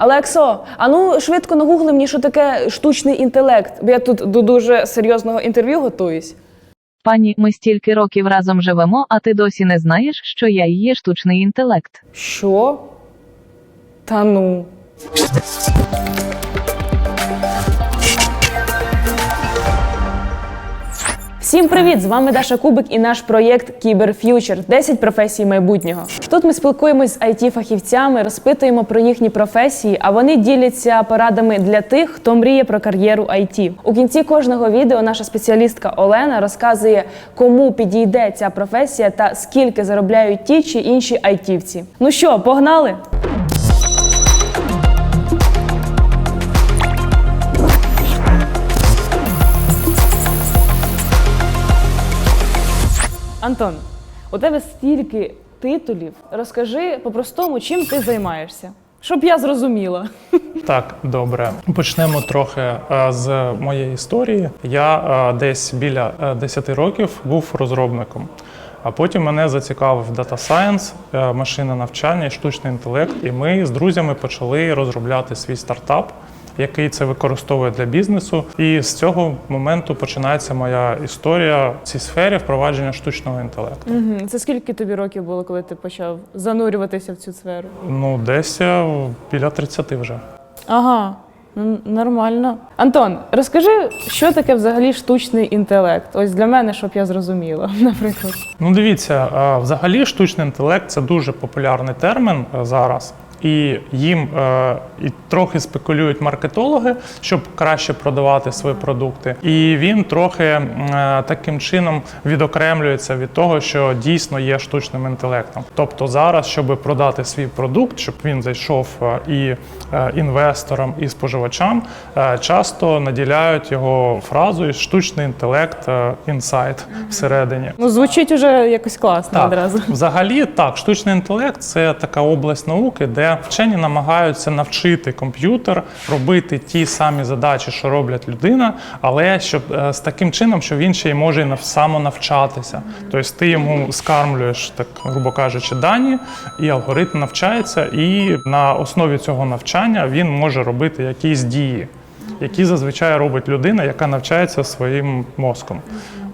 Алексо, а ну швидко нагугли мені, що таке штучний інтелект, бо я тут до дуже серйозного інтерв'ю готуюсь. Пані, ми стільки років разом живемо, а ти досі не знаєш, що я і є штучний інтелект. Що? Та ну. Всім привіт! З вами Даша Кубик і наш проєкт Кіберф'ючер 10 професій майбутнього. Тут ми спілкуємось з it фахівцями розпитуємо про їхні професії, а вони діляться порадами для тих, хто мріє про кар'єру IT. У кінці кожного відео наша спеціалістка Олена розказує, кому підійде ця професія та скільки заробляють ті чи інші айтівці. Ну що, погнали? Антон, у тебе стільки титулів. Розкажи по-простому, чим ти займаєшся, щоб я зрозуміла. Так, добре. Почнемо трохи е, з моєї історії. Я е, десь біля е, 10 років був розробником. А потім мене зацікавив Data Science, е, машина навчання і штучний інтелект. І ми з друзями почали розробляти свій стартап, який це використовує для бізнесу. І з цього моменту починається моя історія в цій сфері впровадження штучного інтелекту. Угу. Це скільки тобі років було, коли ти почав занурюватися в цю сферу? Ну, десь біля 30 вже. Ага. Нормально. Антон, розкажи, що таке взагалі штучний інтелект? Ось для мене, щоб я зрозуміла, наприклад. Ну, дивіться, взагалі штучний інтелект це дуже популярний термін е, зараз. І їм е, і трохи спекулюють маркетологи, щоб краще продавати свої продукти. І він трохи е, таким чином відокремлюється від того, що дійсно є штучним інтелектом. Тобто зараз, щоб продати свій продукт, щоб він зайшов е, і інвесторам, і споживачам, е, часто наділяють його фразою штучний інтелект інсайт всередині. Ну, звучить уже якось класно Так, одразу. взагалі, так, штучний інтелект це така область науки, де вчені намагаються навчити комп'ютер робити ті самі задачі, що роблять людина, але щоб е, з таким чином, що він ще й може самонавчатися. Тобто ти йому скармлюєш, так грубо кажучи, дані, і алгоритм навчається, і на основі цього навчання він може робити якісь дії. Які зазвичай робить людина, яка навчається своїм мозком.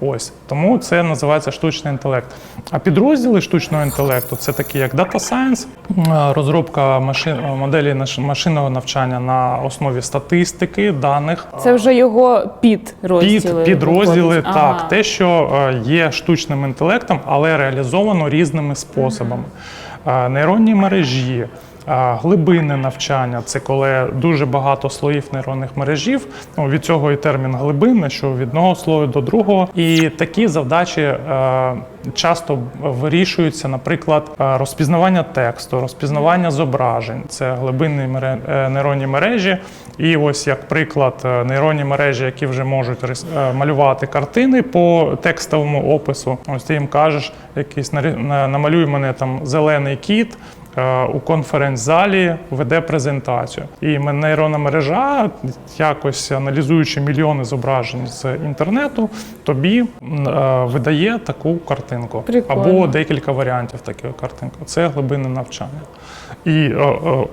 Ось тому це називається штучний інтелект. А підрозділи штучного інтелекту це такі, як Data Science, розробка машин моделі машинного навчання на основі статистики, даних. Це вже його підрозділи. Під, підрозділи, виходить. так, те, що е, є штучним інтелектом, але реалізовано різними способами. Е, Нейронні мережі, глибинне навчання це коли дуже багато слоїв нейронних мережів. Ну, від цього і термін глибинне, що від одного слою до другого. І такі завдачі е, часто вирішуються, наприклад, е, розпізнавання тексту, розпізнавання зображень. Це глибинні е, нейронні мережі. І ось як приклад, нейронні мережі, які вже можуть малювати картини по текстовому опису. Ось ти їм кажеш, якийсь намалюй мене там зелений кіт. Е, У конференц-залі веде презентацію, і нейронна мережа, якось аналізуючи мільйони зображень з інтернету, тобі е, видає таку картинку Прикольно. або декілька варіантів такої картинки. Це глибинне навчання. І е,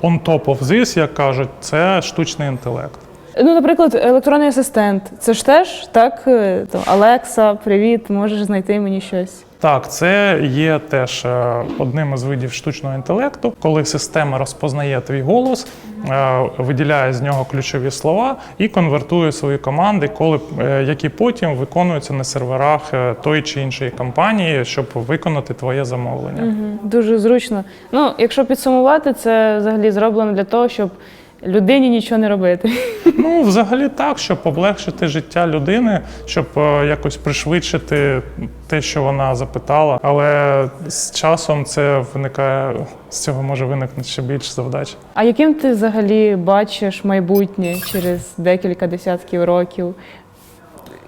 on top of this, як кажуть, це штучний інтелект. Ну, наприклад, електронний асистент. Це ж теж так. Алекса, привіт, можеш знайти мені щось. Так, це є теж е, одним із видів штучного інтелекту, коли система розпознає твій голос, е, виділяє з нього ключові слова і конвертує свої команди, коли е, які потім виконуються на серверах тої чи іншої компанії, щоб виконати твоє замовлення. Мгм, Дуже зручно. Ну, якщо підсумувати, це взагалі зроблено для того, щоб людині нічого не робити. Ну, взагалі так, щоб облегшити життя людини, щоб е, якось пришвидшити те, що вона запитала. Але з часом це виникає, з цього може виникнути ще більше завдач. А яким ти взагалі бачиш майбутнє через декілька десятків років?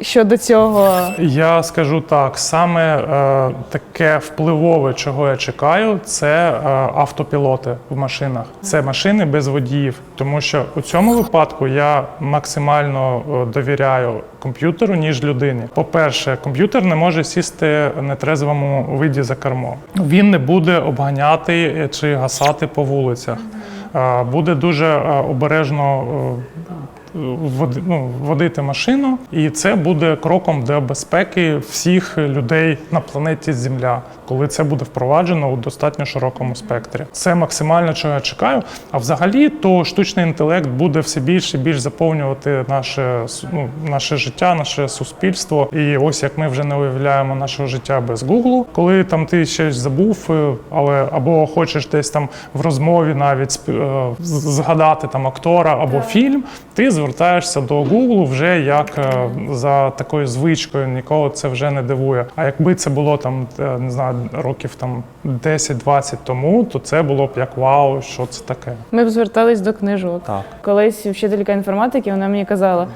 Щодо цього, Я скажу так: саме е, таке впливове, чого я чекаю, це е, автопілоти в машинах. Це машини без водіїв. Тому що у цьому випадку я максимально е, довіряю комп'ютеру, ніж людині. По-перше, комп'ютер не може сісти в нетрезвому виді за кермо. Він не буде обганяти чи гасати по вулицях. е, буде дуже е, обережно ну, водити машину, і це буде кроком для безпеки всіх людей на планеті Земля, коли це буде впроваджено у достатньо широкому спектрі. Це максимально чого я чекаю. А взагалі, то штучний інтелект буде все більше і більш заповнювати наше ну, наше життя, наше суспільство. І ось як ми вже не уявляємо нашого життя без Гуглу, коли там ти щось забув, е, але або хочеш десь там в розмові навіть е, згадати там актора або фільм, ти звертаєшся до Гуглу вже як е, за такою звичкою. Нікого це вже не дивує. А якби це було там не знаю років там 10-20 тому, то це було б як вау, що це таке. Ми б звертались до книжок. Так. Колись вчителька інформатики вона мені казала,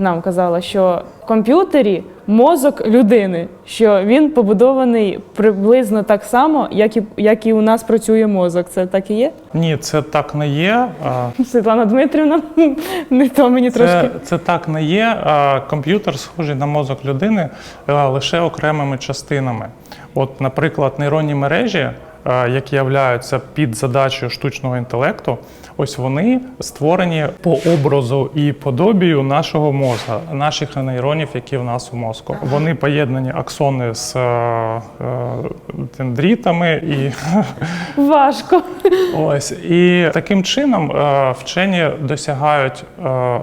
нам казала, що в комп'ютері мозок людини, що він побудований приблизно так само, як і, як і у нас працює мозок. Це так і є? Ні, це так не є. Світлана Дмитрівна, не то мені трошки. Це, це так не є. Комп'ютер схожий на мозок людини лише окремими частинами. От, наприклад, нейронні мережі, які являються під задачею штучного інтелекту, ось вони створені по образу і подобію нашого мозга, наших нейронів, які в нас у мозку. Вони поєднані аксони з е, е, дендрітами і Важко. Ось і таким чином е, вчені досягають е,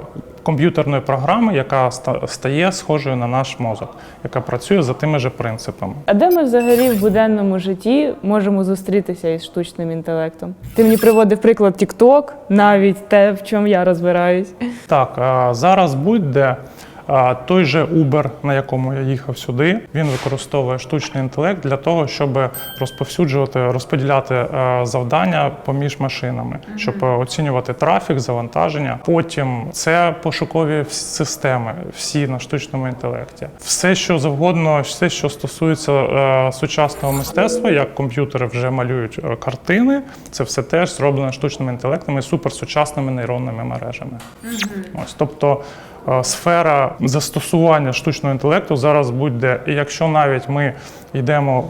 комп'ютерної програми, яка ста- стає схожою на наш мозок, яка працює за тими же принципами. А де ми взагалі в буденному житті можемо зустрітися із штучним інтелектом? Ти мені приводив приклад TikTok, навіть те, в чому я розбираюсь. Так, зараз будь-де. Той же Uber, на якому я їхав сюди, він використовує штучний інтелект для того, щоб розповсюджувати, розподіляти е, завдання поміж машинами, щоб е, оцінювати трафік, завантаження. Потім це пошукові системи, всі на штучному інтелекті. Все, що завгодно, все, що стосується е, сучасного мистецтва, як комп'ютери вже малюють картини, це все теж зроблено штучним інтелектом і суперсучасними нейронними мережами. Ось, тобто сфера застосування штучного інтелекту зараз будь-де. І якщо навіть ми йдемо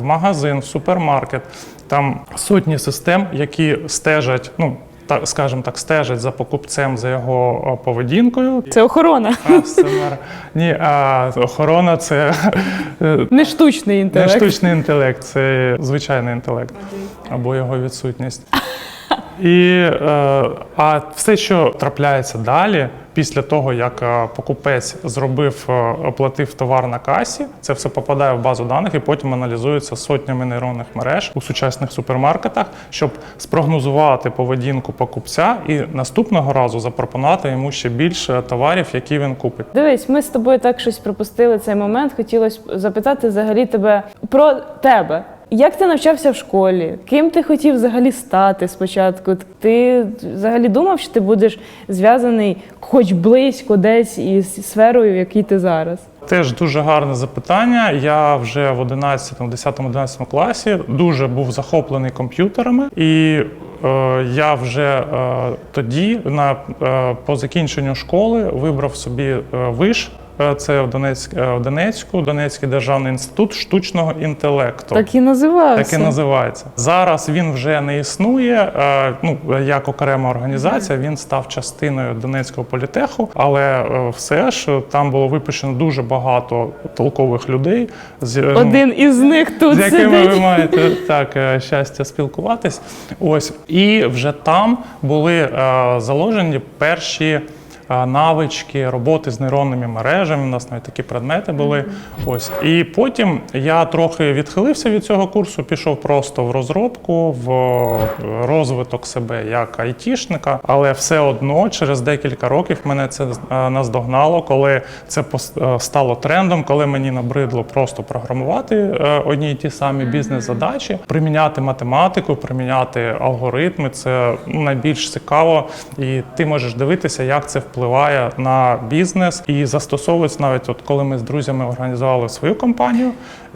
в магазин, в супермаркет, там сотні систем, які стежать, ну так скажімо так, стежать за покупцем, за його поведінкою. Це охорона, Customer. Ні, а охорона це е, не штучний інтелект. не штучний інтелект, це звичайний інтелект або його відсутність. І, е, а все, що трапляється далі, після того, як е, покупець зробив, е, оплатив товар на касі, це все попадає в базу даних і потім аналізується сотнями нейронних мереж у сучасних супермаркетах, щоб спрогнозувати поведінку покупця і наступного разу запропонувати йому ще більше товарів, які він купить. Дивись, ми з тобою так щось пропустили цей момент. Хотілося запитати взагалі тебе про тебе. Як ти навчався в школі? Ким ти хотів взагалі стати спочатку? Ти взагалі думав, що ти будеш зв'язаний хоч близько десь із сферою, в якій ти зараз? Теж дуже гарне запитання. Я вже в 11, 10, 11 класі дуже був захоплений комп'ютерами, і е, я вже е, тоді, на е, по закінченню школи, вибрав собі виш. Е, Це в Донецьк, е, в Донецьку, Донецький державний інститут штучного інтелекту. Так і називався. Так і називається. Зараз він вже не існує. е, Ну як окрема організація, він став частиною Донецького політеху, але все ж там було випущено дуже багато толкових людей. з- ну, Один із них тут з якими сидить. ви маєте так щастя спілкуватись. Ось і вже там були заложені перші. Навички роботи з нейронними мережами, у нас навіть такі предмети були. Ось. І потім я трохи відхилився від цього курсу, пішов просто в розробку, в е, розвиток себе як айтішника, але все одно через декілька років мене це е, наздогнало, коли це е, стало трендом, коли мені набридло просто програмувати одні й ті самі бізнес-задачі, приміняти математику, приміняти алгоритми. Це ну, найбільш цікаво, і ти можеш дивитися, як це впливає на бізнес і застосовується навіть, от коли ми з друзями організували свою компанію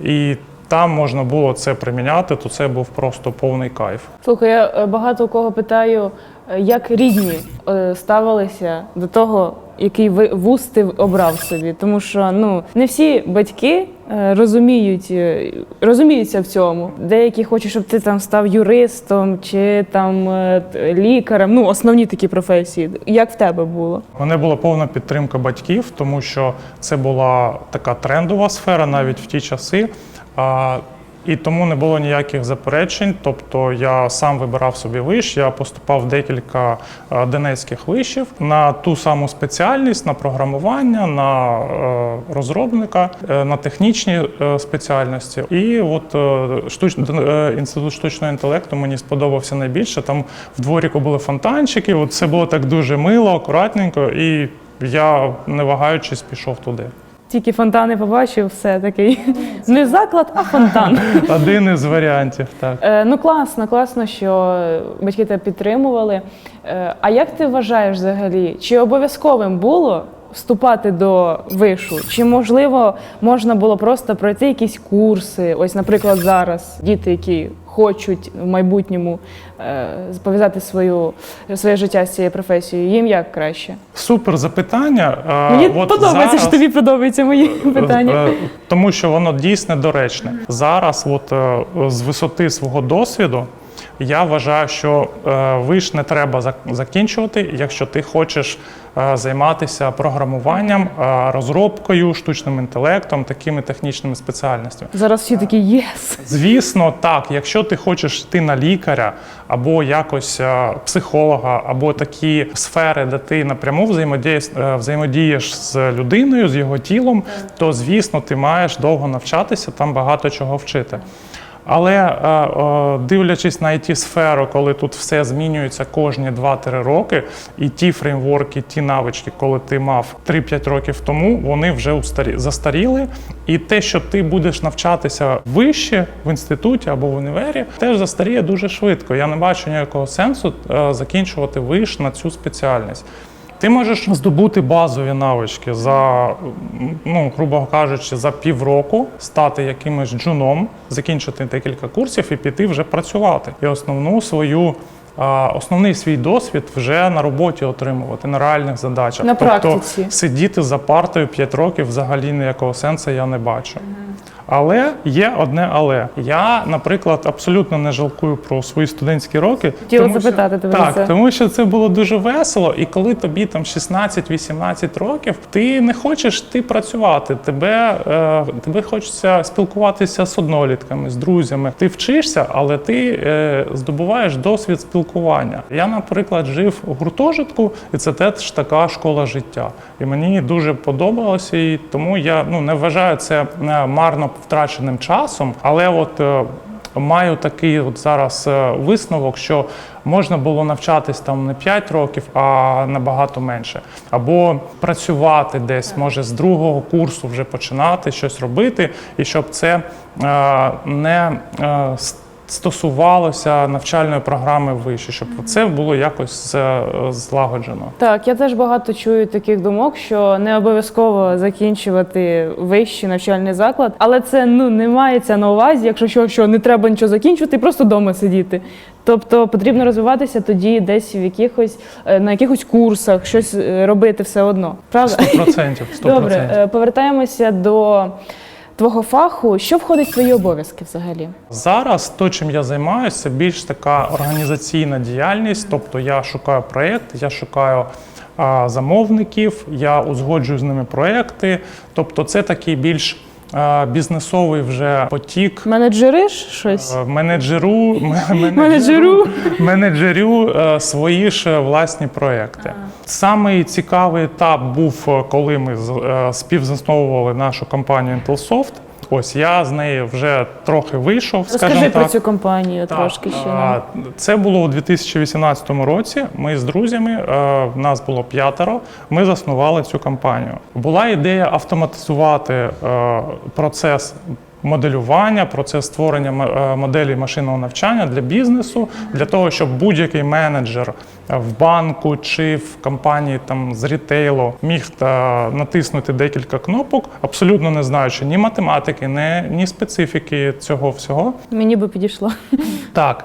і. Там можна було це приміняти, то це був просто повний кайф. Слухай, я е, багато у кого питаю, е, як рідні е, ставилися до того, який ви вуз ти обрав собі? Тому що ну не всі батьки е, розуміють, е, розуміються в цьому. Деякі хочуть, щоб ти там став юристом чи там е, лікарем. Ну, основні такі професії. Як в тебе було? У мене була повна підтримка батьків, тому що це була така трендова сфера навіть в ті часи. І тому не було ніяких заперечень. Тобто я сам вибирав собі виш, я поступав в декілька е, донецьких вишів на ту саму спеціальність, на програмування, на е, розробника, е, на технічні спеціальності. І от штуч... інститут штучного інтелекту мені сподобався найбільше. Там в дворіку були фонтанчики. От це було так дуже мило, акуратненько, і я не вагаючись пішов туди. Тільки фонтани побачив, все такий не заклад, а фонтан. Один із варіантів, так. Е, ну класно, класно, що батьки тебе підтримували. Е, а як ти вважаєш взагалі, чи обов'язковим було вступати до вишу? Чи можливо можна було просто пройти якісь курси? Ось, наприклад, зараз діти, які хочуть в майбутньому е, пов'язати свою своє життя з цією професією, їм як краще? Супер запитання. Е, Мені от подобається, зараз- що тобі подобаються мої питання. Е, Тому що воно дійсно доречне. Зараз, от е, з висоти свого досвіду, я вважаю, що е, виш не треба закінчувати, якщо ти хочеш е, займатися програмуванням, е, розробкою, штучним інтелектом, такими технічними спеціальностями. Зараз всі такі єс. Звісно, так. Якщо ти хочеш йти на лікаря або якось психолога, або такі сфери, де ти напряму взаємодієш, взаємодієш з людиною, з його тілом, то звісно ти маєш довго навчатися, там багато чого вчити. Але е, дивлячись на it сферу, коли тут все змінюється кожні 2-3 роки, і ті фреймворки, ті навички, коли ти мав 3-5 років тому, вони вже застаріли. І те, що ти будеш навчатися вище в інституті або в універі, теж застаріє дуже швидко. Я не бачу ніякого сенсу е, закінчувати виш на цю спеціальність. Ти можеш здобути базові навички за, ну, грубо кажучи, за півроку стати якимось джуном, закінчити декілька курсів і піти вже працювати. І основну свою. Основний свій досвід вже на роботі отримувати на реальних задачах. На тобто практиці. сидіти за партою 5 років взагалі ніякого сенсу я не бачу. Але є одне але. Я, наприклад, абсолютно не жалкую про свої студентські роки. Хотіла тому що- запитати тебе так, це. тому що це було дуже весело, і коли тобі там 16-18 років, ти не хочеш ти працювати. Тебе, е, тебе хочеться спілкуватися з однолітками, з друзями. Ти вчишся, але ти е, здобуваєш досвід спілкування. Я, наприклад, жив у гуртожитку, і це теж така школа життя. І мені дуже подобалося, і тому я ну не вважаю це е, марно втраченим часом, але от. е, Маю такий от зараз е, висновок, що можна було навчатись там не 5 років, а набагато менше. Або працювати десь, може з другого курсу вже починати щось робити, і щоб це е, не стосувалося навчальної програми вище, щоб це було якось е, злагоджено. Так, я теж багато чую таких думок, що не обов'язково закінчувати вищий навчальний заклад, але це ну не мається на увазі, якщо що, що не треба нічого закінчувати, просто вдома сидіти. Тобто потрібно розвиватися тоді десь в якихось е, на якихось курсах, щось е, робити все одно. Правда? 100%. 100%. Добре, повертаємося до твого фаху. Що входить в твої обов'язки взагалі? Зараз то, чим я займаюся, це більш така організаційна діяльність. Тобто я шукаю проєкт, я шукаю а, замовників, я узгоджую з ними проекти. Тобто, це такий більш бізнесовий вже потік. Менеджериш щось? Е, Менеджеру, Менеджеру. менеджерю е, свої ж власні проекти. Самий цікавий етап був, е, коли ми співзасновували нашу компанію Intelsoft. Ось я з неї вже трохи вийшов. Розкажи скажімо про цю компанію Так, трошки ще. а. Це було у 2018 році. Ми з друзями, е, нас було п'ятеро. Ми заснували цю компанію. Була ідея автоматизувати е, процес. Моделювання, процес створення е, моделі машинного навчання для бізнесу, для того, щоб будь-який менеджер в банку чи в компанії там з рітейлу міг та, натиснути декілька кнопок, абсолютно не знаючи ні математики, ні, ні специфіки цього всього. Мені би підійшло. Так.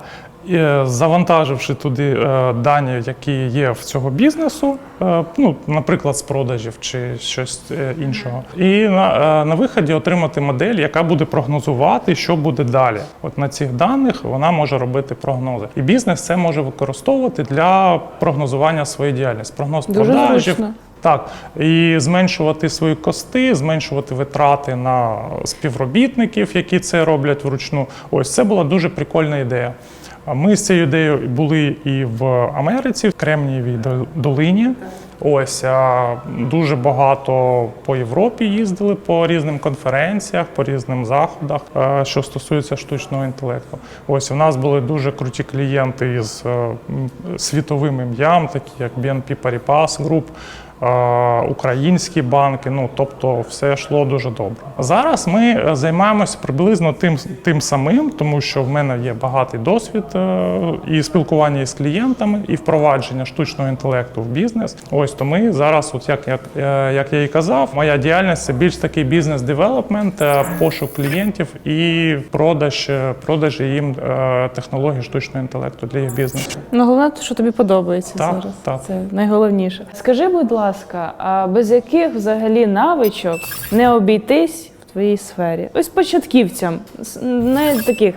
Е, завантаживши туди е, дані, які є в цього бізнесу, е, ну, наприклад, з продажів чи щось іншого, і на, на виході отримати модель, яка буде прогнозувати, що буде далі. От на цих даних вона може робити прогнози. І бізнес це може використовувати для прогнозування своєї діяльності. Прогноз Дуже продажів. зручно. Так, і зменшувати свої кости, зменшувати витрати на співробітників, які це роблять вручну. Ось це була дуже прикольна ідея. Ми з цією ідеєю були і в Америці, в Кремнієвій долині. Ось дуже багато по Європі їздили по різним конференціях, по різним заходах, е, що стосується штучного інтелекту. Ось у нас були дуже круті клієнти із е, світовим ім'ям, такі як BNP Paribas Group, українські банки. Ну тобто, все йшло дуже добре. Зараз ми е, займаємося приблизно тим, тим самим, тому що в мене є багатий досвід е, і спілкування із клієнтами, і впровадження штучного інтелекту в бізнес. Ось то ми зараз, от як, як, е, як я і казав, моя діяльність це більш такий бізнес-девелопмент, е, пошук клієнтів і продаж, продажі їм технологій штучного інтелекту для їх бізнесу. Ну, головне, що тобі подобається Так, зараз. так. Це найголовніше. Скажи, будь ласка, а без яких взагалі навичок не обійтись в твоїй сфері? Ось початківцям, не таких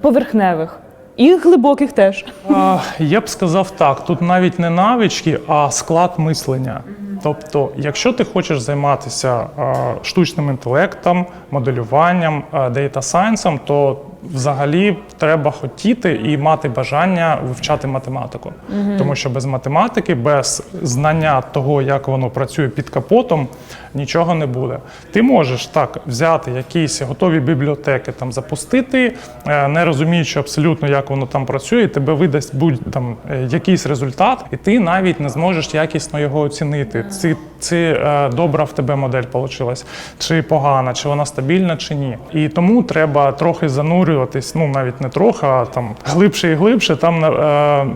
поверхневих і глибоких теж. А, Я б сказав так: тут навіть не навички, а склад мислення. Тобто, якщо ти хочеш займатися а, штучним інтелектом, моделюванням, а, дейта сайенсом, то взагалі треба хотіти і мати бажання вивчати математику. Тому що без математики, без знання того, як воно працює під капотом, нічого не буде. Ти можеш так взяти якісь готові бібліотеки, там запустити, е, не розуміючи абсолютно, як воно там працює, і тебе видасть будь там е, якийсь результат, і ти навіть не зможеш якісно його оцінити. Це, це е, добра в тебе модель вийшла, чи погана, чи вона стабільна, чи ні. І тому треба трохи занурюватись, ну навіть не трохи, а там глибше і глибше. Там е,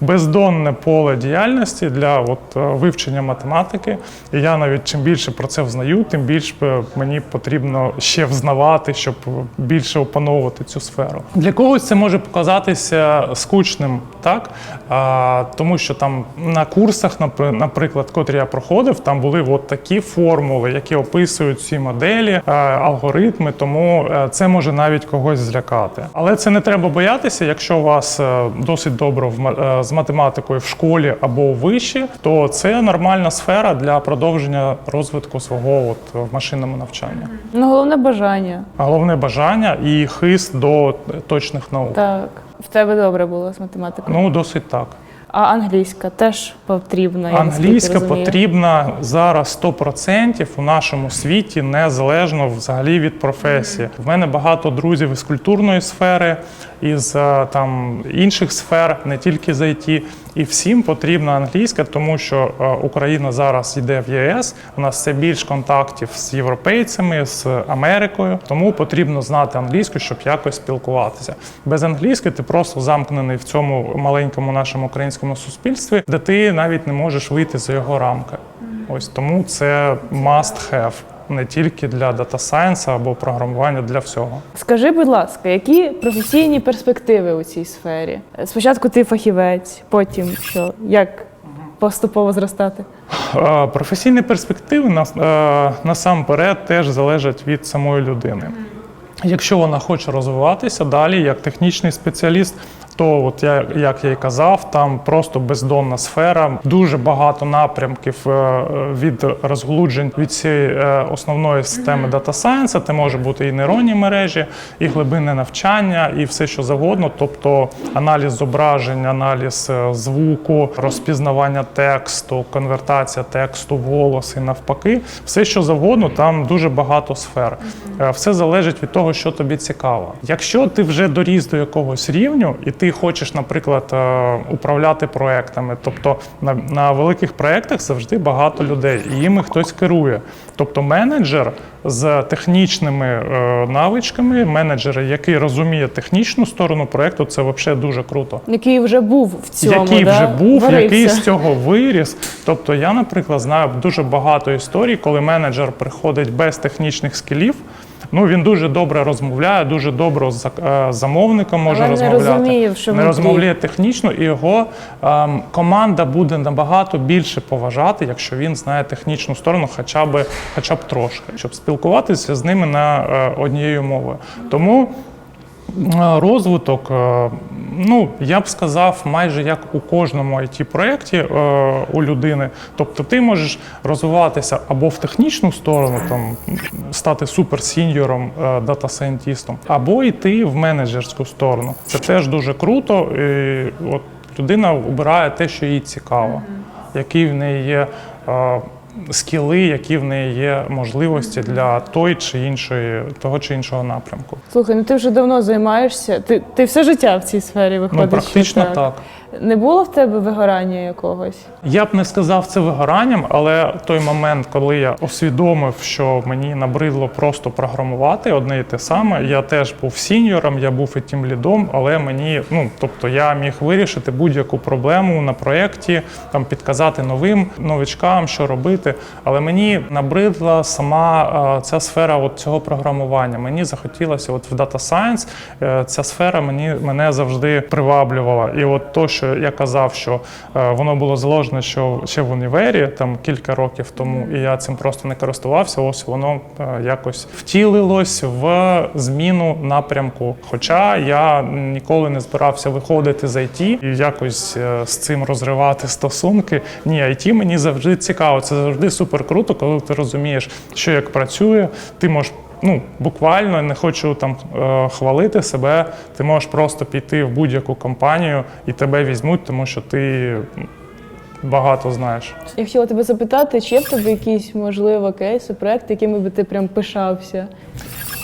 бездонне поле діяльності для от, е, вивчення математики. І я навіть чим більше про це взнаю, тим більше мені потрібно ще взнавати, щоб більше опановувати цю сферу. Для когось це може показатися скучним, так? А, тому що там на курсах, напри- наприклад, котрі я проходив, там були от такі формули, які описують ці моделі, е, алгоритми, тому е, це може навіть когось злякати. Але це не треба боятися, якщо у вас е, досить добре з математикою в школі або вище, то це нормальна сфера для продовження розвитку свого от, в машинному навчанні. Ну, головне бажання. Головне бажання і хист до точних наук. Так. В тебе добре було з математикою. Ну, досить так. А англійська теж потрібна. я Англійська потрібна зараз 100% у нашому світі, незалежно взагалі від професії. В мене багато друзів із культурної сфери, із е, там інших сфер, не тільки з IT. І всім потрібна англійська, тому що е, Україна зараз йде в ЄС. У нас все більш контактів з європейцями, з Америкою. Тому потрібно знати англійську, щоб якось спілкуватися. Без англійської ти просто замкнений в цьому маленькому нашому українському суспільстві, де ти навіть не можеш вийти за його рамки. Ось тому це must have. Не тільки для дата сайенсу або програмування для всього. Скажи, будь ласка, які професійні перспективи у цій сфері? Спочатку ти фахівець, потім що? Як поступово зростати? Е, Професійні перспективи е, насамперед теж залежать від самої людини. Якщо вона хоче розвиватися далі як технічний спеціаліст, то от я як я і казав, там просто бездонна сфера, дуже багато напрямків е, від розглуджень від цієї е, основної системи Data Science. Це може бути і нейронні мережі, і глибинне навчання, і все що завгодно. Тобто аналіз зображень, аналіз е, звуку, розпізнавання тексту, конвертація тексту в голос і навпаки, все що завгодно, там дуже багато сфер. Все залежить від того, що тобі цікаво. Якщо ти вже доріс до якогось рівню, і ти хочеш, наприклад, е, управляти проектами, тобто на, на великих проектах завжди багато людей, і їми хтось керує. Тобто менеджер з технічними е, навичками, менеджер, який розуміє технічну сторону проекту, це взагалі дуже круто Який вже був в цьому, який да? вже був, Варився. який з цього виріс. Тобто, я, наприклад, знаю дуже багато історій, коли менеджер приходить без технічних скілів, Ну він дуже добре розмовляє, дуже добре з е, замовником може Але не розмовляти. розуміє, що не розмовляє технічно, і його ем, команда буде набагато більше поважати, якщо він знає технічну сторону, хоча б хоча б трошки, щоб спілкуватися з ними на е, однією мовою. Тому Розвиток, е, ну я б сказав, майже як у кожному it проєкті е, у людини. Тобто ти можеш розвиватися або в технічну сторону, там стати суперсіньором, дата-сайентістом, або йти в менеджерську сторону. Це теж дуже круто. І от людина обирає те, що їй цікаво, які в неї є. е, Скіли, які в неї є можливості для той чи іншої, того чи іншого напрямку. Слухай, ну ти вже давно займаєшся. Ти, ти все життя в цій сфері виходить. Ну, що так. так. Не було в тебе вигорання якогось? Я б не сказав це вигоранням, але той момент, коли я усвідомив, що мені набридло просто програмувати одне і те саме, я теж був сіньором, я був і тім лідом, але мені, ну тобто, я міг вирішити будь-яку проблему на проєкті, там підказати новим новичкам, що робити. Але мені набридла сама е, ця сфера от цього програмування. Мені захотілося, от в Data Science е, ця сфера мені мене завжди приваблювала. І от то, що я казав, що е, воно було заложено що ще в універі там кілька років тому, і я цим просто не користувався. Ось воно е, якось втілилось в зміну напрямку. Хоча я ніколи не збирався виходити з IT і якось е, з цим розривати стосунки. Ні, IT мені завжди цікаво. Це завжди супер круто, коли ти розумієш, що як працює, ти можеш. Ну, буквально не хочу там е, хвалити себе. Ти можеш просто піти в будь-яку компанію і тебе візьмуть, тому що ти багато знаєш. Я хотіла тебе запитати, чи є в тебе якісь, можливо, кейси, проекти, якими би ти прям пишався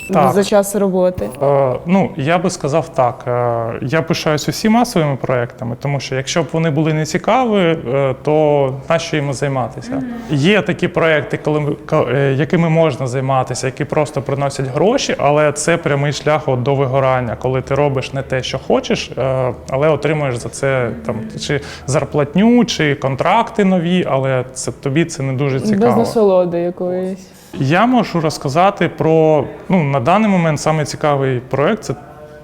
Так. за час роботи? Е, ну, я би сказав так. Е, я пишаюсь усіма своїми проектами, тому що якщо б вони були не цікаві, е, то нащо їм займатися? Є такі проекти, коли е, якими можна займатися, які просто приносять гроші, але це прямий шлях от до вигорання, коли ти робиш не те, що хочеш, е, але отримуєш за це там чи зарплатню, чи контракти нові, але це тобі це не дуже цікаво. Без насолоди якоїсь. Я можу розказати про ну на даний момент саме цікавий проект це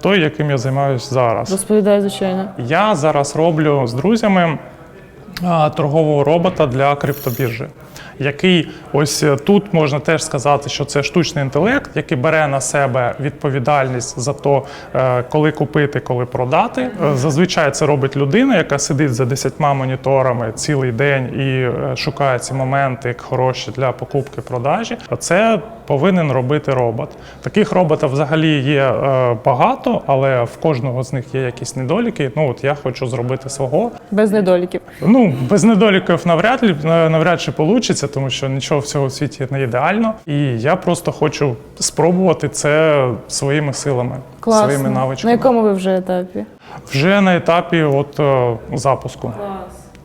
той, яким я займаюся зараз. Розповідаю, звичайно. Я зараз роблю з друзями торгового робота для криптобіржі, який ось е, тут можна теж сказати, що це штучний інтелект, який бере на себе відповідальність за то, коли купити, коли продати. Е, Зазвичай це робить людина, яка сидить за 10 моніторами цілий день і е, шукає ці моменти як хороші для покупки продажі. Це повинен робити робот. Таких роботів взагалі є е, багато, але в кожного з них є якісь недоліки. Ну от я хочу зробити свого. Без недоліків. Ну, без недоліків навряд ли навряд чи вийде, тому що нічого в цьому світі не ідеально. І я просто хочу спробувати це своїми силами, Класно. своїми На якому ви вже етапі? Вже на етапі от е, запуску.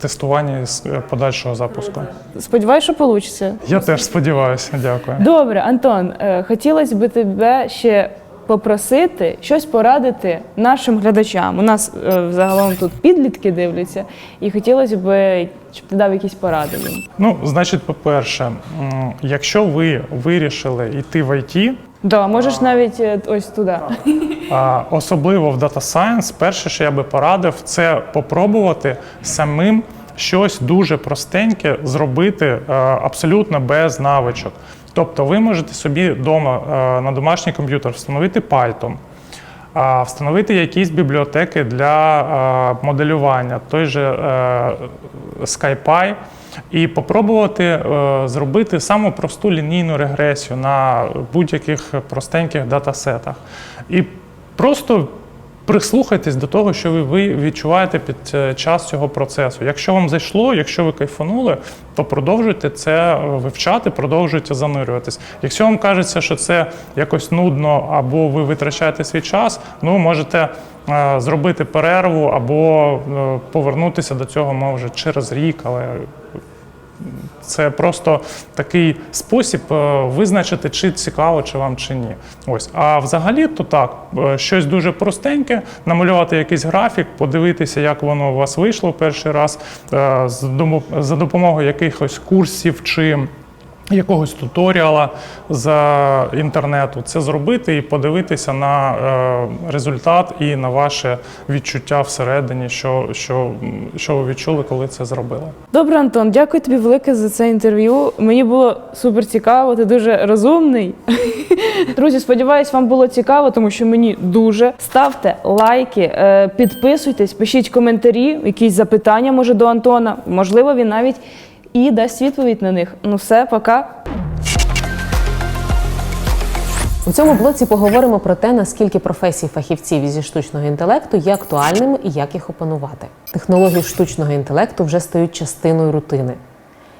Тестування і е, подальшого запуску. Сподіваюсь, що вийде. Я теж сподіваюся. Дякую. Добре, Антон, е, хотілося б тебе ще попросити щось порадити нашим глядачам. У нас е, загалом тут підлітки дивляться, і хотілося б, щоб ти дав якісь поради. Ну, значить, по-перше, якщо ви вирішили йти в IT, Да, можеш навіть ось туди. Особливо в Data Science, перше, що я би порадив, це попробувати самим щось дуже простеньке зробити е, абсолютно без навичок. Тобто ви можете собі вдома е, на домашній комп'ютер встановити Python, встановити якісь бібліотеки для е, моделювання, той же SkyPy, і попробувати зробити саму просту лінійну регресію на будь-яких простеньких датасетах. І просто прислухайтесь до того, що ви- ви відчуваєте під е, час цього процесу. Якщо вам зайшло, якщо ви кайфанули, то продовжуйте це е, вивчати, продовжуйте занурюватись. Якщо вам кажеться, що це якось нудно або ви витрачаєте свій час, ну можете е, зробити перерву або повернутися до цього може через рік, але це просто такий спосіб е, визначити, чи цікаво, чи вам чи ні. Ось, а взагалі, то так, е, щось дуже простеньке, намалювати якийсь графік, подивитися, як воно у вас вийшло перший раз, е, за допомогою якихось курсів чи якогось туторіала з інтернету, це зробити і подивитися на е, результат і на ваше відчуття всередині, що, що, що ви відчули, коли це зробили. Добре, Антон, дякую тобі велике за це інтерв'ю. Мені було супер цікаво, ти дуже розумний. Друзі, сподіваюсь, вам було цікаво, тому що мені дуже. Ставте лайки, е, підписуйтесь, пишіть коментарі, якісь запитання може до Антона. Можливо, він навіть і дасть відповідь на них. Ну все, пока. У цьому блоці поговоримо про те, наскільки професії фахівців зі штучного інтелекту є актуальними і як їх опанувати. Технології штучного інтелекту вже стають частиною рутини.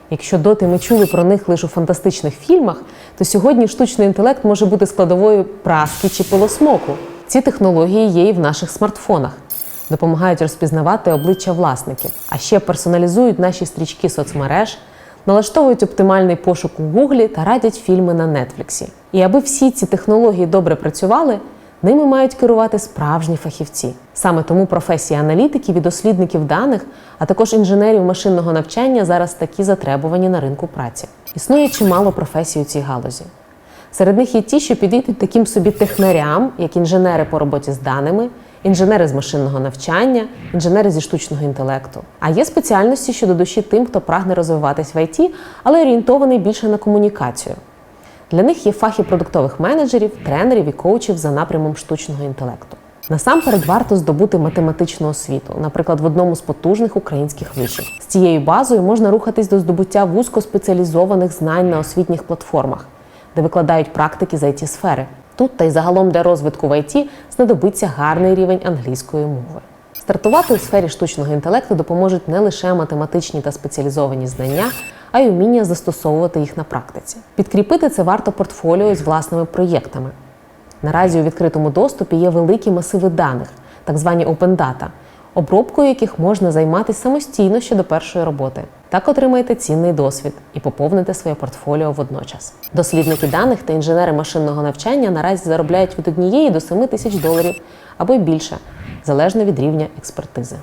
Якщо доти ми чули про них лише у фантастичних фільмах, то сьогодні штучний інтелект може бути складовою праски чи пилосмоку. Ці технології є і в наших смартфонах, допомагають розпізнавати обличчя власників, а ще персоналізують наші стрічки соцмереж, налаштовують оптимальний пошук у Гуглі та радять фільми на Нетфліксі. І аби всі ці технології добре працювали, ними мають керувати справжні фахівці. Саме тому професії аналітиків і дослідників даних, а також інженерів машинного навчання зараз такі затребувані на ринку праці. Існує чимало професій у цій галузі. Серед них є ті, що підійдуть таким собі технарям, як інженери по роботі з даними, інженери з машинного навчання, інженери зі штучного інтелекту. А є спеціальності щодо душі тим, хто прагне розвиватись в ІТ, але орієнтований більше на комунікацію. Для них є фахи продуктових менеджерів, тренерів і коучів за напрямом штучного інтелекту. Насамперед варто здобути математичну освіту, наприклад, в одному з потужних українських вишів. З цією базою можна рухатись до здобуття вузькоспеціалізованих знань на освітніх платформах, де викладають практики з it сфери. Тут та й загалом для розвитку в IT знадобиться гарний рівень англійської мови. Стартувати у сфері штучного інтелекту допоможуть не лише математичні та спеціалізовані знання, а й уміння застосовувати їх на практиці. Підкріпити це варто портфоліо з власними проєктами. Наразі у відкритому доступі є великі масиви даних, так звані open data, обробкою яких можна займатися самостійно ще до першої роботи. Так отримаєте цінний досвід і поповните своє портфоліо водночас. Дослідники даних та інженери машинного навчання наразі заробляють від однієї до 7 тисяч доларів або й більше, залежно від рівня експертизи.